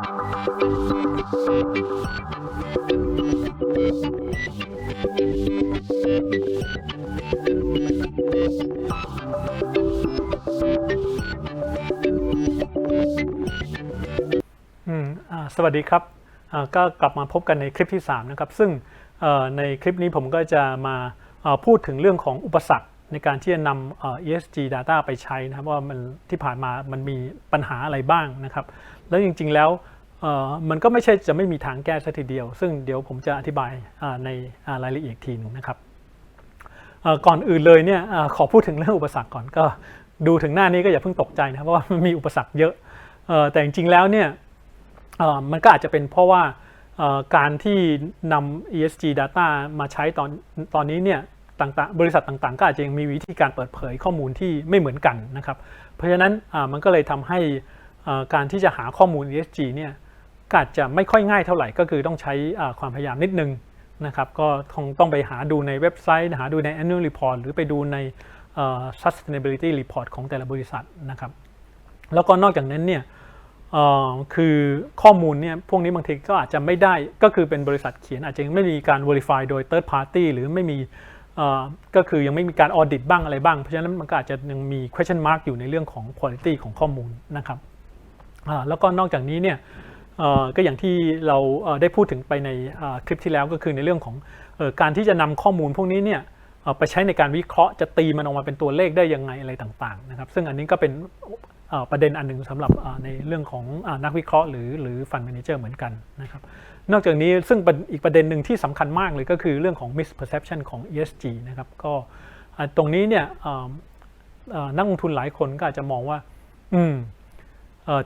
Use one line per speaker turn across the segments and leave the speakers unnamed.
สวัสดีครับก็กลับมาพบกันในคลิปที่ 3 นะครับ ซึ่งในคลิปนี้ผมก็จะมาพูดถึงเรื่องของอุปสรรค ในการที่จะนำ ESG data ไปใช้นะครับว่ามันที่ผ่านมามันมีปัญหาอะไรบ้างนะครับ แล้วจริงๆแล้วมันก็ไม่ใช่จะไม่มีทางแก้สัทีเดียว ซึ่งเดี๋ยวผมจะอธิบายในรายละเอียดทีหนึงนะครับก่อนอื่นเลยเนี่ยอขอพูดถึงเรื่องอุปสรรคก่อนก็ดูถึงหน้านี้ก็อย่าเพิ่งตกใจนะครับเพราะว่ามันมีอุปสรรคเยอะแต่จริงๆแล้วเนี่ยมันก็อาจจะเป็นเพราะว่าการที่นำ ESG data มาใช้ตอนตอนนี้เนี่ย ต่างๆ บริษัทต่างๆ ก็อาจจะยังมีวิธีการเปิดเผยข้อมูลที่ไม่เหมือนกันนะครับ เพราะฉะนั้นมันก็เลยทำให้การที่จะหาข้อมูล ESG เนี่ยก็อาจจะไม่ค่อยง่ายเท่าไหร่ ก็คือต้องใช้ความพยายามนิดนึงนะครับก็คงต้องไปหาดูในเว็บไซต์ หาดูใน annual report หรือไปดูใน sustainability report ของแต่ละบริษัทนะครับ แล้วก็นอกจากนั้นเนี่ยคือข้อมูลเนี่ยพวกนี้บางทีก็อาจจะไม่ได้ก็คือเป็นบริษัทเขียนอาจจะยังไม่มีการ verify โดย third party หรือไม่มี ก็คือยังไม่มีการ audit บ้างอะไรบ้าง เพราะฉะนั้นมันก็อาจจะยังมี question mark อยู่ในเรื่องของ quality ของข้อมูลนะครับแล้วก็นอกจากนี้เนี่ยก็อย่างที่เราได้พูดถึงไปในคลิปที่แล้วก็คือในเรื่องของอการที่จะนำข้อมูลพวกนี้เนี่ยไปใช้ในการวิเคราะห์จะตีมันออกมาเป็นตัวเลขได้ยังไงอะไรต่างๆนะครับ ซึ่งอันนี้ก็เป็น ประเด็นอันหนึ่งสำหรับในเรื่องของอนักวิเคราะห์หรือหรือฟัน d ม a เจอร์เหมือนกันนะครับนอกจากนี้ซึ่งอีกประเด็นหนึ่งที่สำคัญมากเลยก็คือเรื่องของ misperception ของ ESG นะครับก็ตรงนี้เนี่ยนักลงทุนหลายคนก็อาจจะมองว่า อืม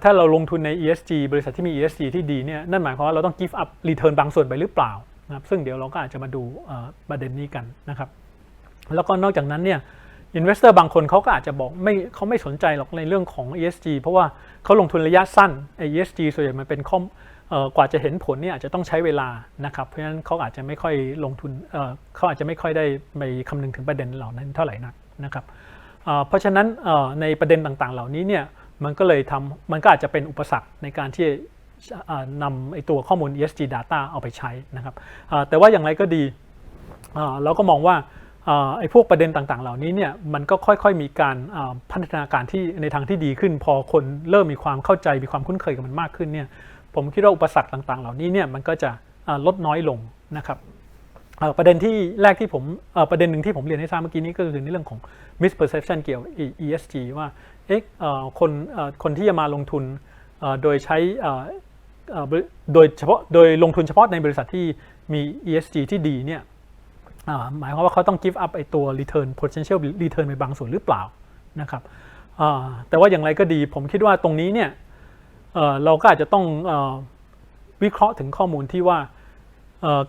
ถ้าเราลงทุนใน ESG บริษัทที่มี ESG ที่ดีเนี่ยนั่นหมายความว่าเราต้อง give up return บางส่วนไปหรือเปล่านะครับซึ่งเดี๋ยวเราก็อาจจะมาดูประเด็นนี้กันนะครับ แล้วก็นอกจากนั้นเนี่ย Investor บางคนเขาก็อาจจะบอกไม่เขาไม่สนใจหรอกในเรื่องของ ESG เพราะว่าเขาลงทุนระยะสั้น ESG ส่วนใหญ่มันเป็นข้อมเอ่อกว่าจะเห็นผลเนี่ยอาจจะต้องใช้เวลานะครับ เพราะฉะนั้นเขาอาจจะไม่ค่อยลงทุนเเขาอาจจะไม่ค่อยได้ไปคำนึงถึงประเด็นเหล่านั้นเท่าไหร่นักนะครับเเพราะฉะนั้นในประเด็นต่างๆ เหล่านี้เนี่ยมันก็เลยทำมันก็อาจจะเป็นอุปสรรคในการที่นำไอตัวข้อมูล ESG data เอาไปใช้นะครับแต่ว่าอย่างไรก็ดีเราก็มองว่า ไอ้พวกประเด็นต่างๆ เหล่านี้เนี่ยมันก็ค่อยๆมีการพัฒนาการที่ในทางที่ดีขึ้น พอคนเริ่มมีความเข้าใจมีความคุ้นเคยกับมันมากขึ้นเนี่ยผมคิดว่าอุปสรรคต่างๆ เหล่านี้เนี่ยมันก็จะลดน้อยลงนะครับประเด็นที่แรกที่ผมประเด็นหนึ่งที่ผมเรียนให้ทราบเมื่อกี้นี้ก็คือในเรื่องของ misperception เกี่ยวกับ ESG ว่าเอ๊ะคนคนที่จะมาลงทุนโดยใช้โดยเฉพาะโดยลงทุนเฉพาะในบริษัทที่มี ESG ที่ดีเนี่ย หมายความว่าเขาต้อง give up ไอตัว return potential return ไปบางส่วนหรือเปล่านะครับแต่ว่าอย่างไรก็ดีผมคิดว่าตรงนี้เนี่ยเราก็อาจจะต้องอวิเคราะห์ถึงข้อมูลที่ว่า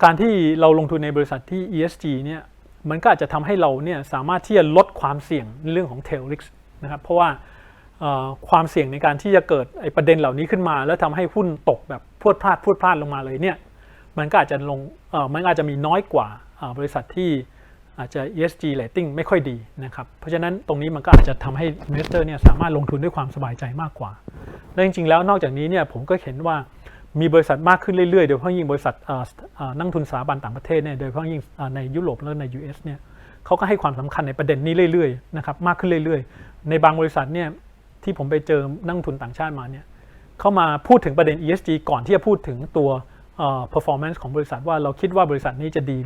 การที่เราลงทุนในบริษัทที่ ESG เนี่ยมันก็อาจจะทำให้เราเนี่ยสามารถที่จะลดความเสี่ยงในเรื่องของ tail risk นะครับเพราะว่าความเสี่ยงในการที่จะเกิดไอประเด็นเหล่านี้ขึ้นมา แล้วทำให้หุ้นตกแบบพวดพลาดพวดพลาดลงมาเลยเนี่ยมันก็อาจจะลงมันอาจจะมีน้อยกว่า บริษัทที่อาจจะ ESG rating ไม่ค่อยดีนะครับ เพราะฉะนั้นตรงนี้มันก็อาจจะทำให้ investor เนี่ยสามารถลงทุนด้วยความสบายใจมากกว่า และจริงๆ แล้วนอกจากนี้เนี่ยผมก็เห็นว่ามีบริษัทมากขึ้นเรื่อยๆ โดยเฉพาะยิ่งบริษัทอ่าอ่านักทุนสถาบันต่างประเทศเนี่ย โดยเฉพาะยิ่งในยุโรปและใน US เนี่ยเขาก็ให้ความสำคัญในประเด็นนี้เรื่อยๆ นะครับ มากขึ้นเรื่อยๆ ในบางบริษัทเนี่ยที่ผมไปเจอนักลงทุนต่างชาติมาเนี่ยเขามาพูดถึงประเด็น ESG ก่อนที่จะพูดถึงตัว performance ของบริษัทว่าเราคิดว่าบริษัทนี้จะดี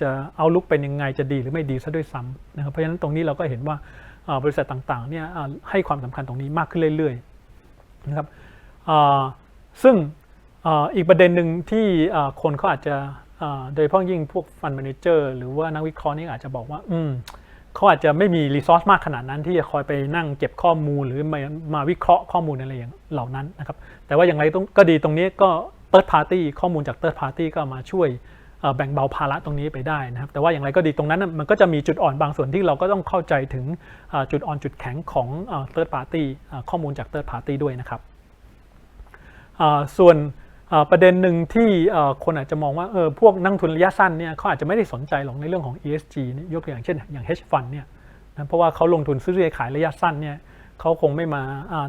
จะเอาลุกเป็นยังไงจะดีหรือไม่ดีซะด้วยซ้ำนะครับเพราะฉะนั้นตรงนี้เราก็เห็นว่าบริษัทต่างๆเนี่ยให้ความสำคัญตรงนี้มากขึ้นเรื่อยๆนะครับซึ่งอีกประเด็นหนึ่งที่คนเขาอาจจะโดยเฉพาะยิ่งพวกฟัน d ม a นเจอร์หรือว่านักวิเคราะห์นี่อาจจะบอกว่า อืมเขาอาจจะไม่มีรีซอสมากขนาดนั้น ที่จะคอยไปนั่งเก็บข้อมูลหรือมามาวิเคราะห์ข้อมูลอะไรอย่างเหล่านั้นนะครับ แต่ว่าอย่างไรก็ดีตรงนี้ก็ third party ข้อมูลจาก third party ก็มาช่วย แบ่งเบาภาระตรงนี้ไปได้นะครับ แต่ว่าอย่างไรก็ดีตรงนั้นมันก็จะมีจุดอ่อนบางส่วนที่เราก็ต้องเข้าใจถึงจุดอ่อนจุดแข็งของเอ่อ third party ข้อมูลจาก third party ด้วยนะครับส่วนประเด็นหนึ่งที่คนอาจจะมองว่าเออพวกนักลงทุนระยะสั้นเนี่ยเขาอาจจะไม่ได้สนใจหรอกในเรื่องของ ESG นี่ยกตัวอย่างเช่นอย่าง hedge fund เนี่ยนะเพราะว่าเขาลงทุนซื้อขายระยะสั้นเนี่ยเขาคงไม่มา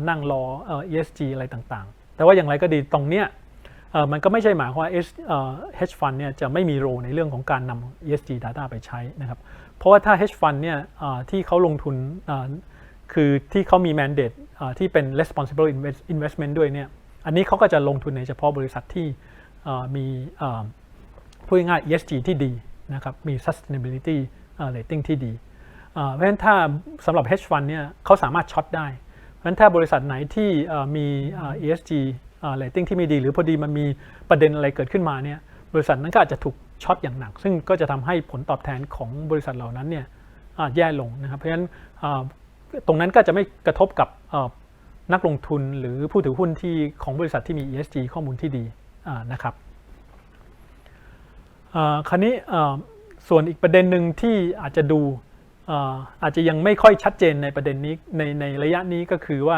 นั่งรอ ESG อะไรต่างๆ แต่ว่าอย่างไรก็ดีตรงเนี้ย มันก็ไม่ใช่หมายความว่า hedge fund เนี่ยจะไม่มีโรในเรื่องของการนำ ESG data ไปใช้นะครับ เพราะว่าถ้า hedge fund เนี่ยที่เขาลงทุนคือที่เขามี mandate ที่เป็น responsible investment ด้วยเนี่ย อันนี้เขาก็จะลงทุนในเฉพาะบริษัทที่มีพูดง่าย ESG ที่ดีนะครับมี sustainability rating ที่ดี เพราะฉะนั้นถ้าสำหรับ hedge fund เนี่ยเขาสามารถช็อตได้ เพราะฉะนั้นถ้าบริษัทไหนที่มี ESG เอ่อ rating ที่ไม่ดี หรือพอดีมันมีประเด็นอะไรเกิดขึ้นมาเนี่ยบริษัทนั้นก็อาจจะถูกช็อตอย่างหนัก ซึ่งก็จะทำให้ผลตอบแทนของบริษัทเหล่านั้นเนี่ยแย่ลงนะครับ เพราะฉะนั้นตรงนั้นก็จะไม่กระทบกับนักลงทุนหรือผู้ถือหุ้นที่ของบริษัทที่มี ESG ข้อมูลที่ดีนะครับคราวนี้ส่วนอีกประเด็นหนึ่งที่อาจจะดูอาจจะยังไม่ค่อยชัดเจนในประเด็นนี้ในในระยะนี้ก็คือว่า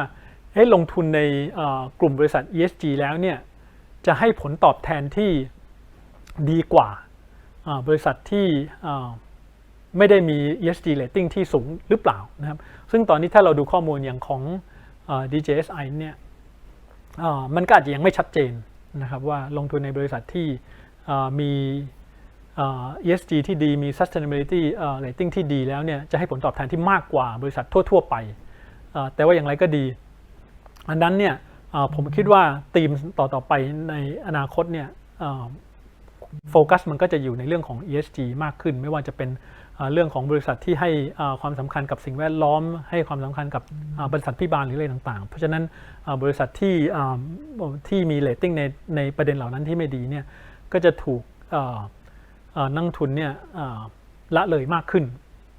เอ๊ะลงทุนในกลุ่มบริษัท ESG แล้วเนี่ยจะให้ผลตอบแทนที่ดีกว่าบริษัทที่ไม่ได้มี ESG rating ที่สูงหรือเปล่านะครับ ซึ่งตอนนี้ถ้าเราดูข้อมูลอย่างของอ DJSI เนี่ยมันก็อาจจะยังไม่ชัดเจนนะครับว่าลงทุนในบริษัทที่มี ESG ที่ดีมี sustainability rating ที่ดีแล้วเนี่ยจะให้ผลตอบแทนที่มากกว่าบริษัททั่ว ๆ ไป แต่ว่าอย่างไรก็ดี อันนั้นเนี่ยผมคิดว่าธีมต่อต่อไปในอนาคตเนี่ยโฟกัสมันก็จะอยู่ในเรื่องของ ESG มากขึ้น ไม่ว่าจะเป็นเรื่องของบริษัทที่ให้ความสำคัญกับสิ่งแวดล้อม ให้ความสำคัญกับบริษัทพิบาลหรืออะไรต่าง ๆ เพราะฉะนั้นบริษัทที่ที่มีเรตติ้งในในประเด็นเหล่านั้นที่ไม่ดีเนี่ยก็จะถูกนักทุนเนี่ยละเลยมากขึ้น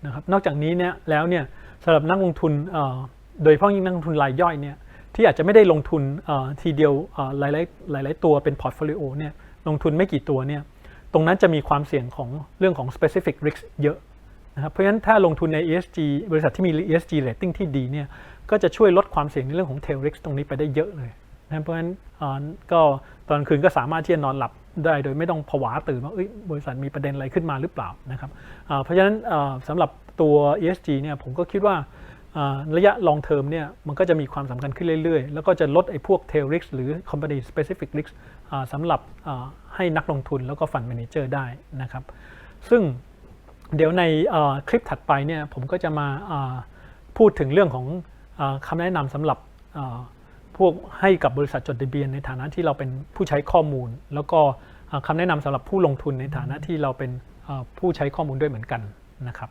นะครับนอกจากนี้เนี่ยแล้วเนี่ยสำหรับนักลงทุนโดยเฉพาะยิ่งนักลงทุนรายย่อยเนี่ย ที่อาจจะไม่ได้ลงทุนทีเดียวหลายๆหลาย ๆ ตัวเป็นพอร์ตโฟลิโอเนี่ยลงทุนไม่กี่ตัวเนี่ยตรงนั้นจะมีความเสี่ยงของเรื่องของ specific risk เยอะนะครับเพราะฉะนั้นถ้าลงทุนใน ESG บริษัทที่มี ESG rating ที่ดีเนี่ยก็จะช่วยลดความเสี่ยงในเรื่องของ tail risk ตรงนี้ไปได้เยอะเลยนะเพราะฉะนั้นก็ตอนคืนก็สามารถที่จะนอนหลับได้โดยไม่ต้องผวาตื่นว่าเอ้ยบริษัทมีประเด็นอะไรขึ้นมาหรือเปล่านะครับเพราะฉะนั้นสำหรับตัว ESG เนี่ยผมก็คิดว่า ระยะ long term เนี่ยมันก็จะมีความสำคัญขึ้นเรื่อยๆ แล้วก็จะลดไอ้พวก tail risk หรือ company specific risk สำหรับให้นักลงทุนแล้วก็ fund manager ได้นะครับ ซึ่งเดี๋ยวในคลิปถัดไปเนี่ยผมก็จะมาพูดถึงเรื่องของอคำแนะนำสำหรับพวกให้กับบริษัทจดทะเบียนในฐานะที่เราเป็นผู้ใช้ข้อมูล แล้วก็คำแนะนำสำหรับผู้ลงทุนในฐานะที่เราเป็นผู้ใช้ข้อมูลด้วยเหมือนกันนะครับ